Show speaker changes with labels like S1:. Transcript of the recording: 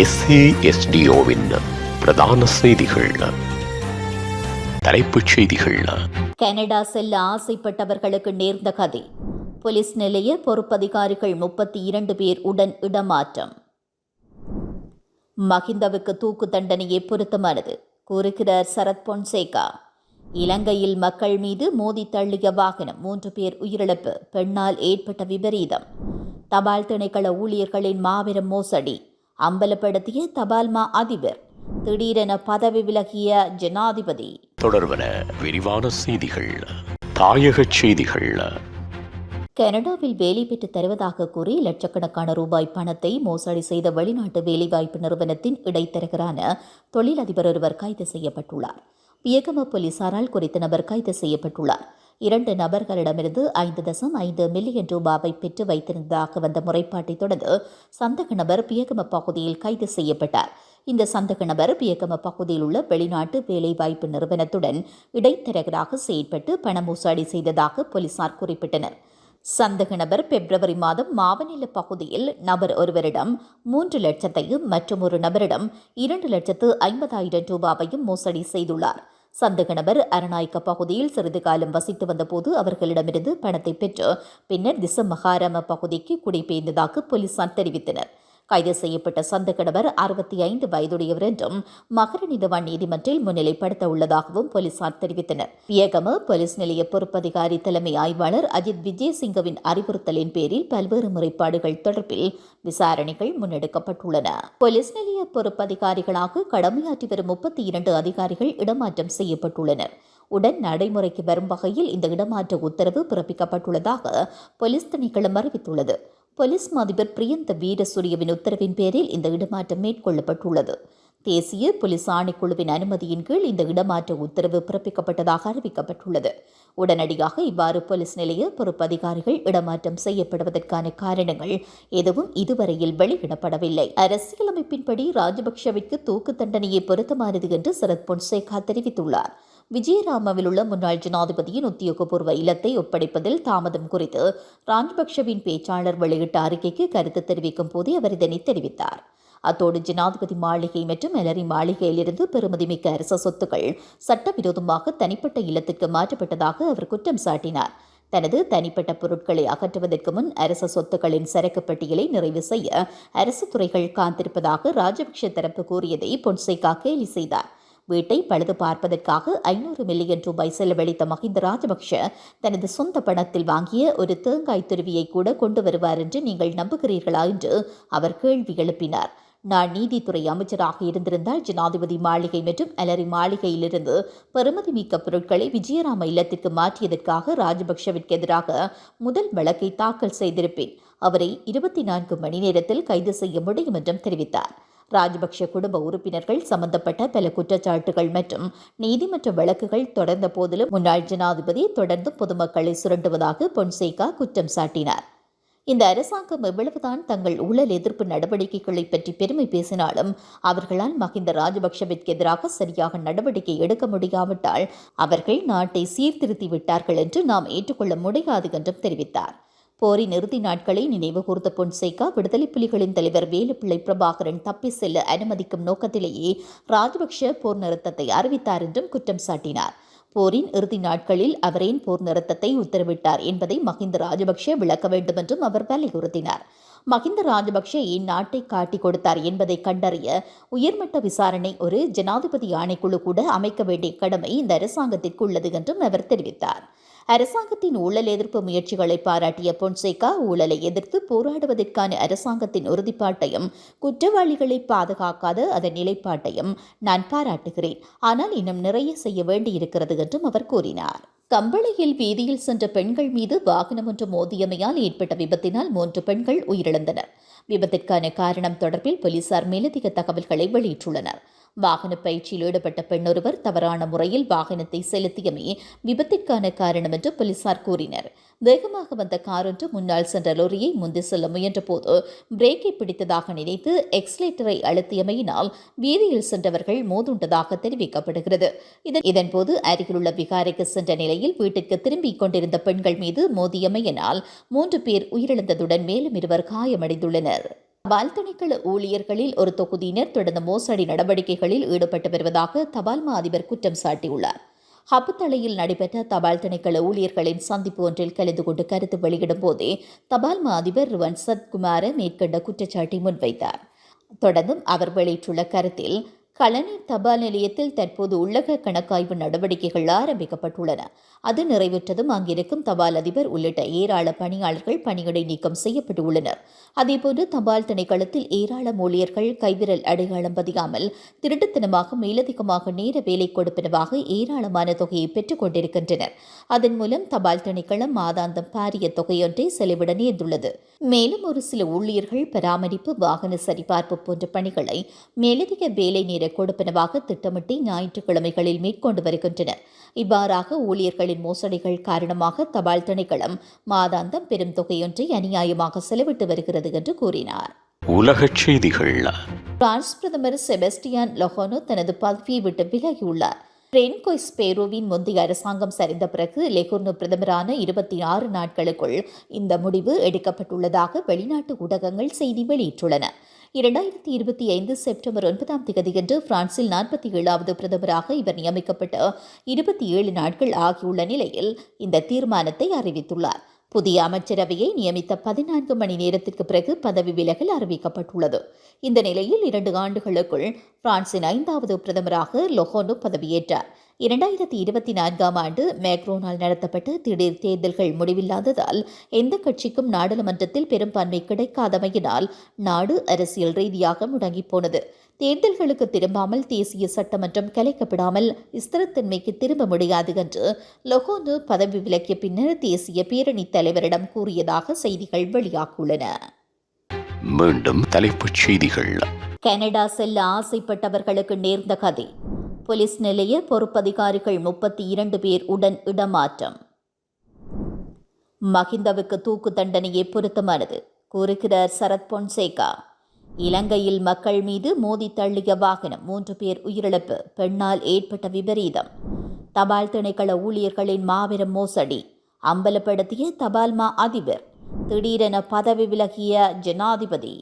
S1: எஸ்ஏஎஸ்டிஓவின் பிரதான செய்திகள். தலைப்புச் செய்திகள்.
S2: கனடா செல்ல ஆசைப்பட்டவர்களுக்கு நேர்ந்த கதை. போலீஸ் நிலைய பொறுப்பதிகாரிகள் முப்பத்தி இரண்டு பேர் உடன் இடமாற்றம். மஹிந்தவுக்கு தூக்கு தண்டனையே பொருத்தமானது கூறுகிறார் சரத் பொன்சேகா. இலங்கையில் மக்கள் மீது மோதி தள்ளிய வாகனம் மூன்று பேர் உயிரிழப்பு பெண்ணால் ஏற்பட்ட விபரீதம். தபால் திணைக்கள ஊழியர்களின் மாபெரும் மோசடி. அம்பலப்படுத்திய தபால் மா அதிபர். திடீரென பதவி விலகிய ஜனாதிபதி.
S1: தொடர்பன விரிவான செய்திகள் தாயகச் செய்திகள்.
S2: கனடாவில் வேலை பெற்றுத் தருவதாக கூறி லட்சக்கணக்கான ரூபாய் பணத்தை மோசடி செய்த வெளிநாட்டு வேலைவாய்ப்பு நிறுவனத்தின் இடைத்தரகரான தொழிலதிபர் ஒருவர் கைது செய்யப்பட்டுள்ளார். பியகம போலீசாரால் குறித்த நபர் கைது செய்யப்பட்டுள்ளார். இரண்டு நபர்களிடமிருந்து ஐந்து தசம் ஐந்து மில்லியன் ரூபாவை பெற்று வைத்திருந்ததாக வந்த முறைப்பாட்டை தொடர்ந்து சந்தக நபர் பியகம பகுதியில் கைது செய்யப்பட்டார். இந்த சந்தக நபர் பியகம பகுதியில் உள்ள வெளிநாட்டு வேலைவாய்ப்பு நிறுவனத்துடன் இடைத்தரகராக செயற்பட்டு பண மோசடி செய்ததாக போலீசார் குறிப்பிட்டனர். சந்தக நபர் பிப்ரவரி மாதம் மாவநில பகுதியில் நபர் ஒருவரிடம் மூன்று லட்சத்தையும் மற்றும் ஒரு நபரிடம் இரண்டு லட்சத்து ஐம்பதாயிரம் ரூபாவையும் மோசடி செய்துள்ளார். சந்தக நபர் பகுதியில் சிறிது காலம் வசித்து வந்தபோது அவர்களிடமிருந்து பணத்தை பெற்று பின்னர் திச மகாராம பகுதிக்கு குடிபெயர்ந்ததாக போலீசார் தெரிவித்தனர். கைது செய்யப்பட்ட சந்தக நபர் அறுபத்தி ஐந்து வயதுடையவர் என்றும் மகரநிதவான் நீதிமன்றில் முன்னிலைப்படுத்த உள்ளதாகவும் போலீசார் தெரிவித்தனர். வியகம போலீஸ் நிலைய பொறுப்பதிகாரி தலைமை ஆய்வாளர் அஜித் விஜயசிங்கவின் அறிவுறுத்தலின் பேரில் பல்வேறு முறைப்பாடுகள் தொடர்பில் விசாரணைகள் முன்னெடுக்கப்பட்டுள்ளன. போலீஸ் நிலைய பொறுப்பதிகாரிகளாக கடமையாற்றி வரும் முப்பத்தி இரண்டு அதிகாரிகள் இடமாற்றம் செய்யப்பட்டுள்ளனர். உடன் நடைமுறைக்கு வரும் வகையில் இந்த இடமாற்ற உத்தரவு பிறப்பிக்கப்பட்டுள்ளதாக போலீஸ் திணைக்களம் அறிவித்துள்ளது. போலீஸ் அதிபர் பிரியந்த வீரசூரியவின் உத்தரவின் பேரில் இந்த இடமாற்றம் மேற்கொள்ளப்பட்டுள்ளது. தேசிய போலீஸ் ஆணைக்குழுவின் அனுமதியின் கீழ் இந்த இடமாற்ற உத்தரவு பிறப்பிக்கப்பட்டதாக அறிவிக்கப்பட்டுள்ளது. உடனடியாக இவ்வாறு போலீஸ் நிலைய பொறுப்பு அதிகாரிகள் இடமாற்றம் செய்யப்படுவதற்கான காரணங்கள் எதுவும் இதுவரையில் வெளியிடப்படவில்லை. அரசியலமைப்பின்படி ராஜபக்ஷவிற்கு தூக்கு தண்டனையை பொருத்தமானது என்று சரத் பொன்சேகா தெரிவித்துள்ளார். விஜயராமவில் உள்ள முன்னாள் ஜனாதிபதியின் உத்தியோகபூர்வ இல்லத்தை ஒப்படைப்பதில் தாமதம் குறித்து ராஜபக்ஷவின் பேச்சாளர் வெளியிட்ட அறிக்கைக்கு கருத்து தெரிவிக்கும் போதே அவர் இதனை தெரிவித்தார். அத்தோடு ஜனாதிபதி மாளிகை மற்றும் எலரி மாளிகையிலிருந்து பெறுமதிமிக்க அரச சொத்துக்கள் சட்டவிரோதமாக தனிப்பட்ட இல்லத்திற்கு மாற்றப்பட்டதாக அவர் குற்றம் சாட்டினார். தனது தனிப்பட்ட பொருட்களை அகற்றுவதற்கு முன் அரச சொத்துக்களின் சரக்கு பட்டியலை நிறைவு செய்ய அரசு துறைகள் காத்திருப்பதாக ராஜபக்ஷ தரப்பு கூறியதை பொன்சைகா கேலி செய்தார். வீட்டை பழுது பார்ப்பதற்காக ஐநூறு மில்லியன் ரூபாய் செலவழித்த மஹிந்த ராஜபக்ஷ தனது சொந்த பணத்தில் வாங்கிய ஒரு தேங்காய் துருவியை கூட கொண்டு வருவார் என்று நீங்கள் நம்புகிறீர்களா என்று அவர் கேள்வி எழுப்பினார். நான் நீதித்துறை அமைச்சராக இருந்திருந்தால் ஜனாதிபதி மாளிகை மற்றும் அலரி மாளிகையிலிருந்து பெருமதி மிக்க பொருட்களை விஜயராம இல்லத்திற்கு மாற்றியதற்காக ராஜபக்ஷவிற்கு எதிராக முதல் வழக்கை தாக்கல் செய்திருப்பேன். அவரை இருபத்தி நான்கு மணி நேரத்தில் கைது செய்ய முடியும் என்றும் தெரிவித்தார். ராஜபக்ஷ குடும்ப உறுப்பினர்கள் சம்பந்தப்பட்ட பல குற்றச்சாட்டுகள் மற்றும் நீதிமன்ற வழக்குகள் தொடர்ந்த போதிலும் முன்னாள் ஜனாதிபதி தொடர்ந்து பொதுமக்களை சுரண்டுவதாக பொன்சேகா குற்றம் சாட்டினார். இந்த அரசாங்கம் எவ்வளவுதான் தங்கள் ஊழல் எதிர்ப்பு நடவடிக்கைகளை பற்றி பெருமை பேசினாலும் அவர்களால் மஹிந்த ராஜபக்ஷவிற்கு எதிராக சரியாக நடவடிக்கை எடுக்க முடியாவிட்டால் அவர்கள் நாட்டை சீர்திருத்தி விட்டார்கள் என்று நாம் ஏற்றுக்கொள்ள முடியாது என்றும் தெரிவித்தார். போரின் இறுதி நாட்களை நினைவு கூர்ந்த பொன்சேகா விடுதலை புலிகளின் தலைவர் வேலுப்பிள்ளை பிரபாகரன் தப்பி செல்ல அனுமதிக்கும் நோக்கத்திலேயே ராஜபக்ஷ போர் நிறுத்தத்தை அறிவித்தார் என்றும் குற்றம் சாட்டினார். போரின் இறுதி நாட்களில் அவரேன் போர் நிறுத்தத்தை உத்தரவிட்டார் என்பதை மஹிந்த ராஜபக்ஷ விளக்க வேண்டும் என்றும் அவர் வலியுறுத்தினார். மஹிந்த ராஜபக்ஷ இந்நாட்டை காட்டிக் கொடுத்தார் என்பதை கண்டறிய உயர்மட்ட விசாரணை ஒரு ஜனாதிபதி ஆணைக்குழு கூட அமைக்க வேண்டிய கடமை இந்த அரசாங்கத்திற்கு உள்ளது என்றும் அவர் தெரிவித்தார். அரசாங்கத்தின் ஊழல் எதிர்ப்பு முயற்சிகளை பாராட்டிய பொன்சேகா ஊழலை எதிர்த்து போராடுவதற்கான அரசாங்கத்தின் உறுதிப்பாட்டையும் குற்றவாளிகளை பாதுகாக்காத அதன் நிலைப்பாட்டையும் நான் பாராட்டுகிறேன். ஆனால் இன்னும் நிறைய செய்ய வேண்டியிருக்கிறது என்றும் அவர் கூறினார். கம்பளையில் வீதியில் சென்ற பெண்கள் மீது வாகனம் ஒன்று மோதியமையால் ஏற்பட்ட விபத்தினால் மூன்று பெண்கள் உயிரிழந்தனர். விபத்திற்கான காரணம் தொடர்பில் போலீசார் மேலதிக தகவல்களை வெளியிட்டுள்ளனர். வாகன பயிற்சியில் ஈடுபட்ட பெண்ணொருவர் தவறான முறையில் வாகனத்தை செலுத்தியமே விபத்திற்கான காரணம் என்று போலீசார் கூறினர். வேகமாக வந்த கார் ஒன்று முன்னால் சென்ற லொரியை முந்தி செல்ல முயன்றபோது பிரேக்கை பிடித்ததாக நினைத்து எக்ஸ்லேட்டரை அழுத்தியமையினால் வீதியில் சென்றவர்கள் மோதுண்டதாக தெரிவிக்கப்படுகிறது. இதன்போது அருகிலுள்ள விகாரைக்கு சென்ற நிலையில் வீட்டிற்கு திரும்பிக் கொண்டிருந்த பெண்கள் மீது மோதியமையினால் மூன்று பேர் உயிரிழந்ததுடன் மேலும் இருவர் காயமடைந்துள்ளனர். தபால் திணைக்கள ஊழியர்களில் ஒரு தொகுதியினர் தொடர்ந்து மோசடி நடவடிக்கைகளில் ஈடுபட்டு வருவதாக தபால் மா அதிபர் குற்றம் சாட்டியுள்ளார். ஹப்புத்தலையில் நடைபெற்ற தபால் திணைக்கள ஊழியர்களின் சந்திப்பு ஒன்றில் கலந்து கொண்டு கருத்து வெளியிடும் போதே தபால் மா அதிபர் ருவன் சத்குமார மேற்கண்ட குற்றச்சாட்டை முன்வைத்தார். தொடர்ந்தும் அவர் வெளியிட்டுள்ள கருத்தில் கலனி தபால் நிலையத்தில் தற்போது உள்ளக கணக்காய்வு நடவடிக்கைகள் ஆரம்பிக்கப்பட்டுள்ளன. அது நிறைவேற்றதும் அங்கிருக்கும் தபால் அதிபர் உள்ளிட்ட ஏராள பணியாளர்கள் பணியிடை நீக்கம் செய்யப்பட்டுள்ளனர். அதேபோன்று தபால் திணைக்களத்தில் ஏராள ஊழியர்கள் கைவிரல் அடையாளம் பதியாமல் திருட்டுத்தனமாக மேலதிகமாக நேர வேலை கொடுப்பனவாக ஏராளமான தொகையை பெற்றுக் கொண்டிருக்கின்றனர். அதன் மூலம் தபால் திணைக்களம் மாதாந்தம் பாரிய தொகையொன்றை செலவிட நேர்ந்துள்ளது. மேலும் ஒரு சில ஊழியர்கள் பராமரிப்பு வாகன சரிபார்ப்பு போன்ற பணிகளை மேலதிக வேலை நேர கொடுப்பனவாக திட்டமிட்டு ஞாயிற்றுக்கிழமைகளில் மேற்கொண்டு வருகின்றனர். இவ்வாறாக ஊழியர்களின் மோசடிகள் காரணமாக தபால் திணைக்களம் மாதாந்தம் பெரும் தொகையொன்றை அநியாயமாக செலவிட்டு வருகிறது என்று கூறினார்.
S1: உலகச் செய்திகள்.
S2: பிரான்ஸ் பிரதமர் செபஸ்டியான் லொஹோனோ தனது பதவியை விட்டு விலகியுள்ளார். ரென்கோய்ஸ் பேரோவின் முந்தைய அரசாங்கம் சரிந்த பிறகு லெகுர்னு பிரதமரான இருபத்தி ஆறு நாட்களுக்குள் இந்த முடிவு எடுக்கப்பட்டுள்ளதாக வெளிநாட்டு ஊடகங்கள் செய்தி வெளியிட்டுள்ளன. இரண்டாயிரத்தி இருபத்தி ஐந்து செப்டம்பர் ஒன்பதாம் தேதியன்று பிரான்சில் நாற்பத்தி ஏழாவது பிரதமராக இவர் நியமிக்கப்பட்டு இருபத்தி ஏழு நாட்கள் ஆகியுள்ள நிலையில் இந்த தீர்மானத்தை அறிவித்துள்ளார். புதிய அமைச்சரவையை நியமித்த பதினான்கு மணி நேரத்திற்கு பிறகு பதவி விலகல் அறிவிக்கப்பட்டுள்ளது. இந்த நிலையில் இரண்டு ஆண்டுகளுக்குள் பிரான்சின் ஐந்தாவது பிரதமராக லொஹோனோ பதவியேற்றார். இரண்டாயிரத்தி இருபத்தி நான்காம் ஆண்டு மேக்ரோனால் நடத்தப்பட்ட திடீர் தேர்தல்கள் முடிவில்லாததால் எந்த கட்சிக்கும் நாடாளுமன்றத்தில் பெரும்பான்மை கிடைக்காதமையினால் நாடு அரசியல் ரீதியாக முடங்கிப் போனது தேர்தல்களுக்கு திரும்பாமல் தேசிய சட்டமன்றம் கலைக்கப்படாமல் ஸ்திரத்தன்மைக்கு திரும்ப முடியாது என்று லொஹோனு பதவி விலக்கிய பின்னர் தேசிய பேரணித் தலைவரிடம் கூறியதாக செய்திகள் வெளியாகியுள்ளன.
S1: மீண்டும் தலைப்புச் செய்திகள்.
S2: கனடா செல்ல ஆசைப்பட்டவர்களுக்கு நேர்ந்த கதை. போலீஸ் நிலைய பொறுப்பதிகாரிகள் முப்பத்தி இரண்டு பேர் உடன் இடமாற்றம். மஹிந்தவுக்கு தூக்கு தண்டனையே பொருத்தமானது கூறுகிறார் சரத் பொன்சேகா. இலங்கையில் மக்கள் மீது மோதி தள்ளிய வாகனம் மூன்று பேர் உயிரிழப்பு பெண்ணால் ஏற்பட்ட விபரீதம். தபால் திணைக்கள ஊழியர்களின் மாபெரும் மோசடி அம்பலப்படுத்திய தபால் மா அதிபர் திடீரென பதவி விலகிய ஜனாதிபதி.